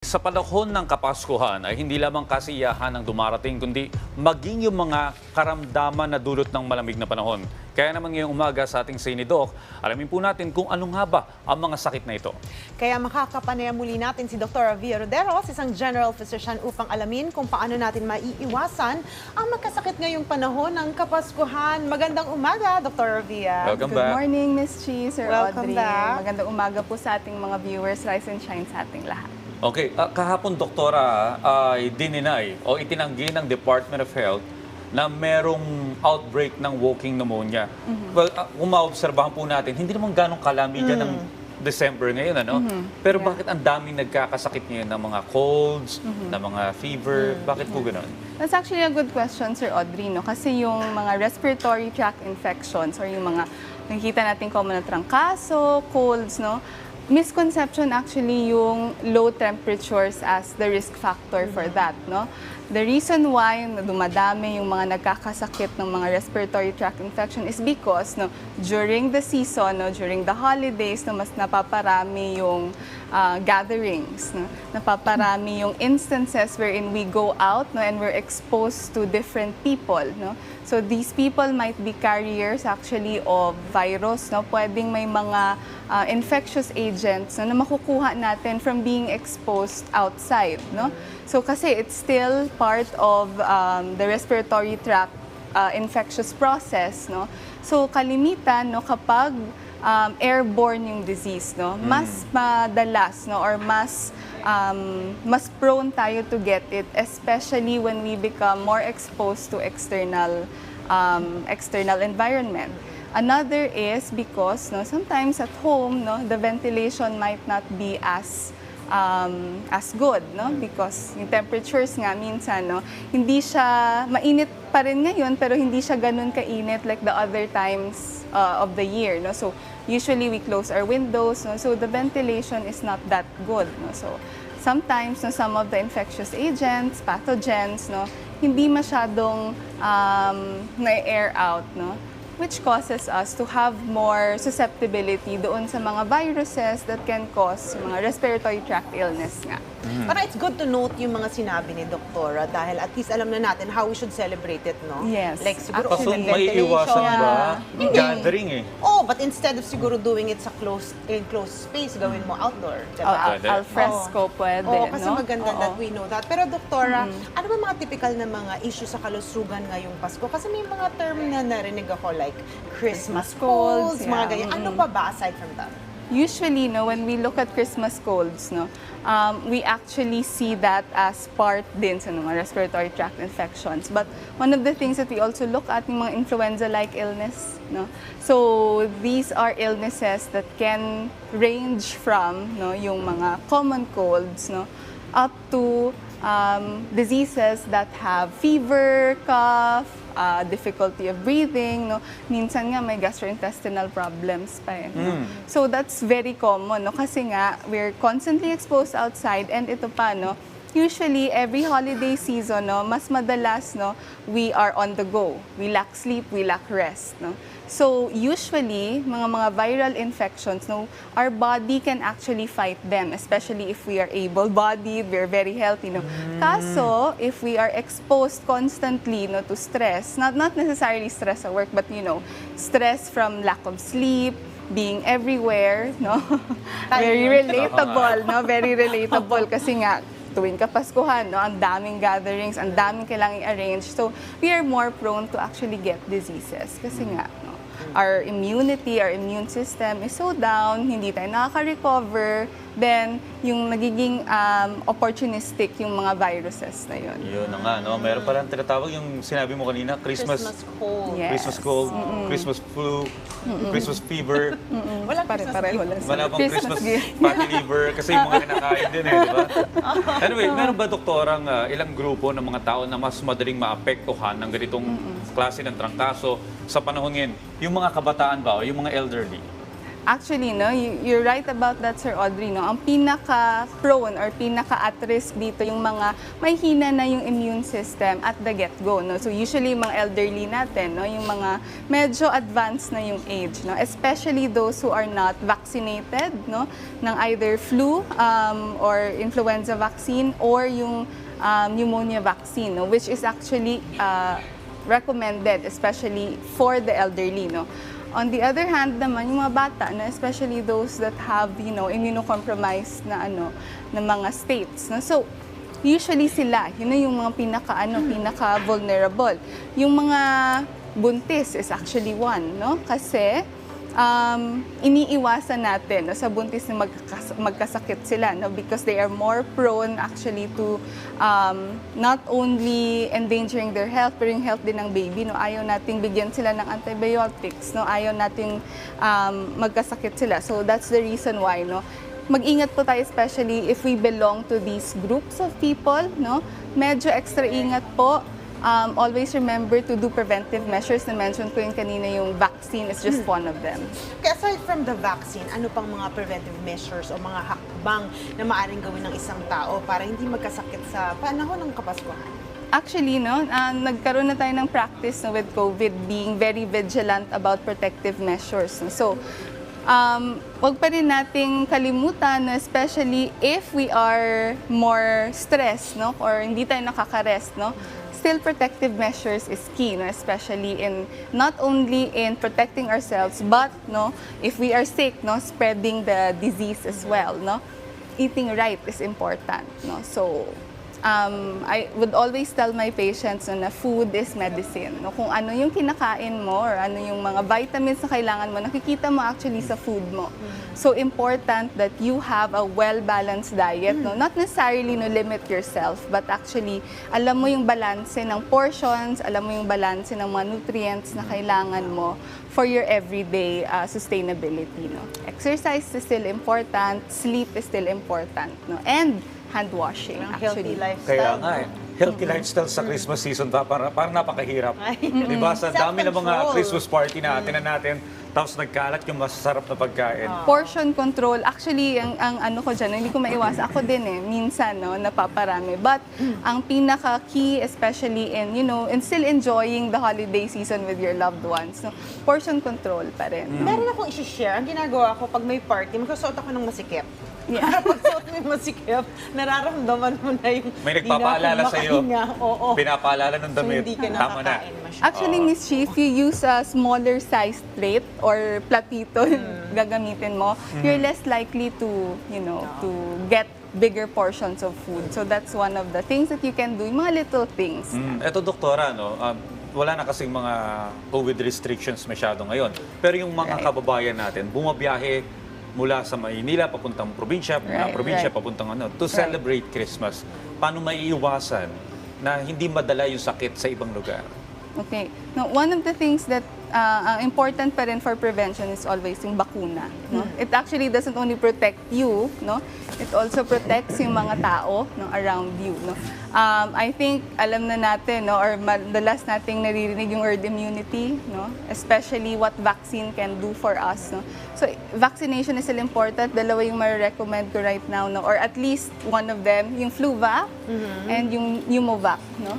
Sa panahon ng Kapaskuhan ay hindi lamang kasiyahan ang dumarating kundi maging yung mga karamdaman na dulot ng malamig na panahon. Kaya naman ngayong umaga sa ating Sinidoc, alamin po natin kung ano nga ba ang mga sakit na ito. Kaya makakapanaya muli natin si Dr. Avia Roderos, isang general physician upang alamin kung paano natin maiiwasan ang magkasakit ngayong panahon ng Kapaskuhan. Magandang umaga, Dr. Avia. Welcome Good back. morning, Miss Chi, Sir Welcome Audrey. back. Magandang umaga po sa ating mga viewers. Rise and shine sa ating lahat. Okay, ah, kahapon doktora ay dininay o itinanggi ng Department of Health na merong outbreak ng walking pneumonia. Well, uh, kung maobserbahan po natin, hindi naman ganong kalamigan ng December ngayon, ano? Pero bakit ang daming nagkakasakit ngayon ng mga colds, ng mga fever? Bakit po gano'n? That's actually a good question, Sir Audrey, no? Kasi yung mga respiratory tract infections or yung mga nakikita natin common na trangkaso, colds, no? Misconception actually yung low temperatures as the risk factor for that, no? The reason why na dumadami yung mga nagkakasakit ng mga respiratory tract infection is because no, during the season, no, during the holidays, no, mas napaparami yung ah, gatherings, no, napaparami yung instances wherein we go out no, and we're exposed to different people. No? So these people might be carriers actually of virus. No? Pwedeng may mga ah, infectious agents no, na makukuha natin from being exposed outside. No? So kasi it's still part of um, the respiratory tract uh, infectious process, no? So kalimitan, no, kapag um, airborne yung disease, no, mas madalas, no, or mas um, mas prone tayo to get it, especially when we become more exposed to external um, external environment. Another is because, no, sometimes at home, no, the ventilation might not be as um, as good, no? Because yung temperatures nga minsan, no, hindi siya mainit pa rin ngayon pero hindi siya ganun kainit like the other times uh, of the year, no? So usually we close our windows, no? So the ventilation is not that good, no? So sometimes no, some of the infectious agents, pathogens, no, hindi masyadong um, na-air out, no? Which causes us to have more susceptibility doon sa mga viruses that can cause mga respiratory tract illness nga. Para it's good to note yung mga sinabi ni Doktora dahil at least alam na natin how we should celebrate it, no? Yes. Like siguro Kaso may iwasan ba? Hindi. Gathering eh. Oh, but instead of siguro doing it sa closed enclosed space, gawin mo outdoor, Al, diba? al, Pwede. al fresco pwede, Oo, kasi no? maganda Oo. that we know that. Pero doktora, ano ba mga typical na mga issue sa kalusugan ngayong Pasko? Kasi may mga term na narinig ako like Christmas colds, colds, mga yeah. ganyan. Ano pa ba aside from that? Usually, no, when we look at Christmas colds, no, um, we actually see that as part din sa mga respiratory tract infections. But one of the things that we also look at yung mga influenza-like illness, no. So these are illnesses that can range from, no, yung mga common colds, no, up to um, diseases that have fever, cough, uh, difficulty of breathing, no? Minsan nga may gastrointestinal problems pa eh, no? So that's very common, no? Kasi nga we're constantly exposed outside and ito pa, no? Usually, every holiday season, no, mas madalas, no, we are on the go. We lack sleep, we lack rest, no. So, usually, mga mga viral infections, no, our body can actually fight them, especially if we are able-bodied, we're very healthy, no. Kaso, if we are exposed constantly, no, to stress, not not necessarily stress at work, but you know, stress from lack of sleep, being everywhere, no? Very relatable, no? Very relatable kasi nga tuwing Kapaskuhan, no, ang daming gatherings, ang daming kailangang i-arrange. So, we are more prone to actually get diseases kasi nga, our immunity, our immune system is so down, hindi tayo nakaka-recover, then yung nagiging um, opportunistic yung mga viruses na yun. Yun na nga, no? Meron palang tinatawag yung sinabi mo kanina, Christmas, Christmas cold. Yeah. Christmas cold, Christmas flu, Christmas fever. Walang Pare, Christmas pareho gift. lang. Wala bang Christmas, gift. fatty liver kasi yung mga kinakain din eh, di ba? Anyway, meron ba doktorang ah, ilang grupo ng mga tao na mas madaling maapektuhan ng ganitong klase ng trangkaso sa panahon ngayon? Yung mga kabataan ba o yung mga elderly? Actually, no, you- you're right about that, Sir Audrey. No? Ang pinaka-prone or pinaka-at risk dito yung mga may hina na yung immune system at the get-go. No? So usually mga elderly natin, no? yung mga medyo advanced na yung age. No? Especially those who are not vaccinated no? ng either flu um, or influenza vaccine or yung um, pneumonia vaccine, no? which is actually uh, recommended, especially for the elderly. No? On the other hand naman, yung mga bata, na especially those that have, you know, immunocompromised na ano, na mga states. No? So, usually sila, yun na yung mga pinaka, ano, pinaka vulnerable. Yung mga buntis is actually one, no? Kasi, um, iniiwasan natin no, sa buntis na magkakas- magkasakit sila no, because they are more prone actually to um, not only endangering their health pero yung health din ng baby. No, ayaw nating bigyan sila ng antibiotics, no, ayaw nating um, magkasakit sila. So that's the reason why no, mag-ingat po tayo especially if we belong to these groups of people. No, medyo extra ingat po. Um, always remember to do preventive measures na mention ko yung kanina yung vaccine is just one of them. Kaya aside from the vaccine, ano pang mga preventive measures o mga hakbang na maaaring gawin ng isang tao para hindi magkasakit sa panahon ng Kapaskuhan? Actually, no, ah, nagkaroon na tayo ng practice no, with COVID being very vigilant about protective measures. So, um, wag pa rin nating kalimutan, no, especially if we are more stressed, no, or hindi tayo nakaka-rest, no, still protective measures is key, no, especially in not only in protecting ourselves, but no, if we are sick, no, spreading the disease as well, no. Eating right is important, no. So, um, I would always tell my patients no, na food is medicine. No? Kung ano yung kinakain mo or ano yung mga vitamins na kailangan mo, nakikita mo actually sa food mo. So important that you have a well-balanced diet. No? Not necessarily no, limit yourself, but actually alam mo yung balance ng portions, alam mo yung balance ng mga nutrients na kailangan mo for your everyday uh, sustainability. No? Exercise is still important, sleep is still important. No? And hand washing Ang actually. healthy lifestyle. Kaya nga eh. Healthy lifestyle sa Christmas season ba? Para, parang napakahirap. Di ba? Sa dami ng mga Self-control. Christmas party na atin na natin, tapos nagkalat yung masasarap na pagkain. Portion control, actually, ang, ang ano ko dyan, hindi ko maiwasan. Ako din eh, minsan, no, napaparami. But, ang pinaka-key, especially in, you know, and still enjoying the holiday season with your loved ones, no, portion control pa rin. Meron akong isi-share. Ang ginagawa ko pag may party, magsusuot ako ng masikip. Yeah. Para pag suot mo yung masikip, nararamdaman mo na yung May nagpapaalala sa iyo. Oo. Pinapaalala ng So, damit. hindi ka Tama na. Actually, Miss Chi, if you use a smaller sized plate or platito gagamitin mo, you're less likely to, you know, to get bigger portions of food. So that's one of the things that you can do, yung mga little things. Mm, eto doktora, no, um, wala na kasing mga COVID restrictions masyado ngayon. Pero yung mga Right. kababayan natin, bumabiyahe mula sa Maynila papuntang probinsya, mula Right, probinsya right. papuntang ano, to Right. celebrate Christmas. Paano maiiwasan na hindi madala yung sakit sa ibang lugar? Okay. Now, one of the things that uh, ang important pa rin for prevention is always yung bakuna. No? It actually doesn't only protect you, no? It also protects yung mga tao no, around you. No? Um, I think alam na natin, no, or madalas nating naririnig yung herd immunity, no? especially what vaccine can do for us. No? So, vaccination is still important. Dalawa yung ma-recommend ko right now, no? or at least one of them, yung Fluvac and yung Pneumovac. No?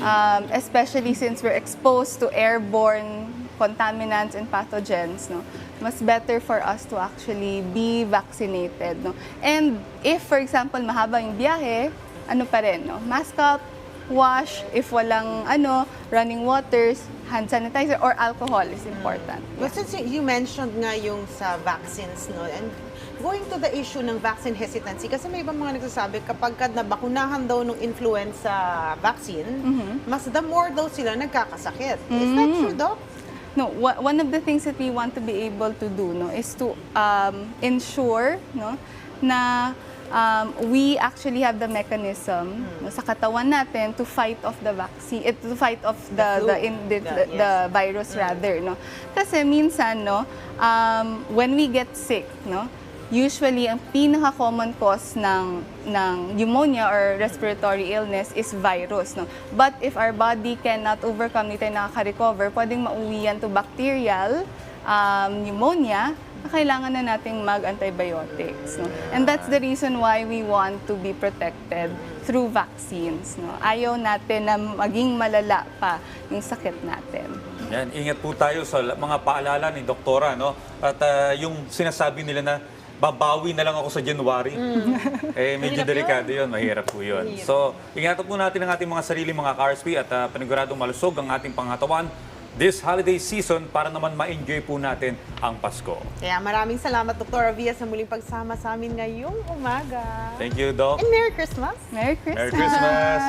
um, especially since we're exposed to airborne contaminants and pathogens, no, mas better for us to actually be vaccinated, no. And if, for example, mahaba yung biyahe, ano pa rin, no, mask up, wash, if walang, ano, running waters, hand sanitizer, or alcohol is important. But since you mentioned nga yung sa vaccines, no, and going to the issue ng vaccine hesitancy, kasi may ibang mga nagsasabi kapag ka nabakunahan daw ng influenza vaccine, mas the more daw sila nagkakasakit. Is that true, Doc? No, one of the things that we want to be able to do no is to um, ensure no na um, we actually have the mechanism no, sa katawan natin to fight off the vaccine, eh, to fight off the flu. the, in, the, The- the, yes. the virus rather no. Kasi minsan no um, when we get sick no usually ang pinaka-common cause ng ng pneumonia or respiratory illness is virus no but if our body cannot overcome hindi tayo nakaka-recover pwedeng mauwi yan to bacterial um, pneumonia na kailangan na nating mag-antibiotics. No? And that's the reason why we want to be protected through vaccines. No? Ayaw natin na maging malala pa yung sakit natin. Yan, ingat po tayo sa mga paalala ni Doktora, no? At ah, yung sinasabi nila na babawi na lang ako sa January. eh, medyo Mahirap delikado yun. Mahirap po yun. So, ingatan po natin ang ating mga sarili mga ka-RSP at uh, paniguradong malusog ang ating pangatawan this holiday season para naman ma-enjoy po natin ang Pasko. Kaya maraming salamat, Dr. Avia, sa muling pagsama sa amin ngayong umaga. Thank you, Doc. And Merry Christmas! Merry Christmas! Merry Christmas!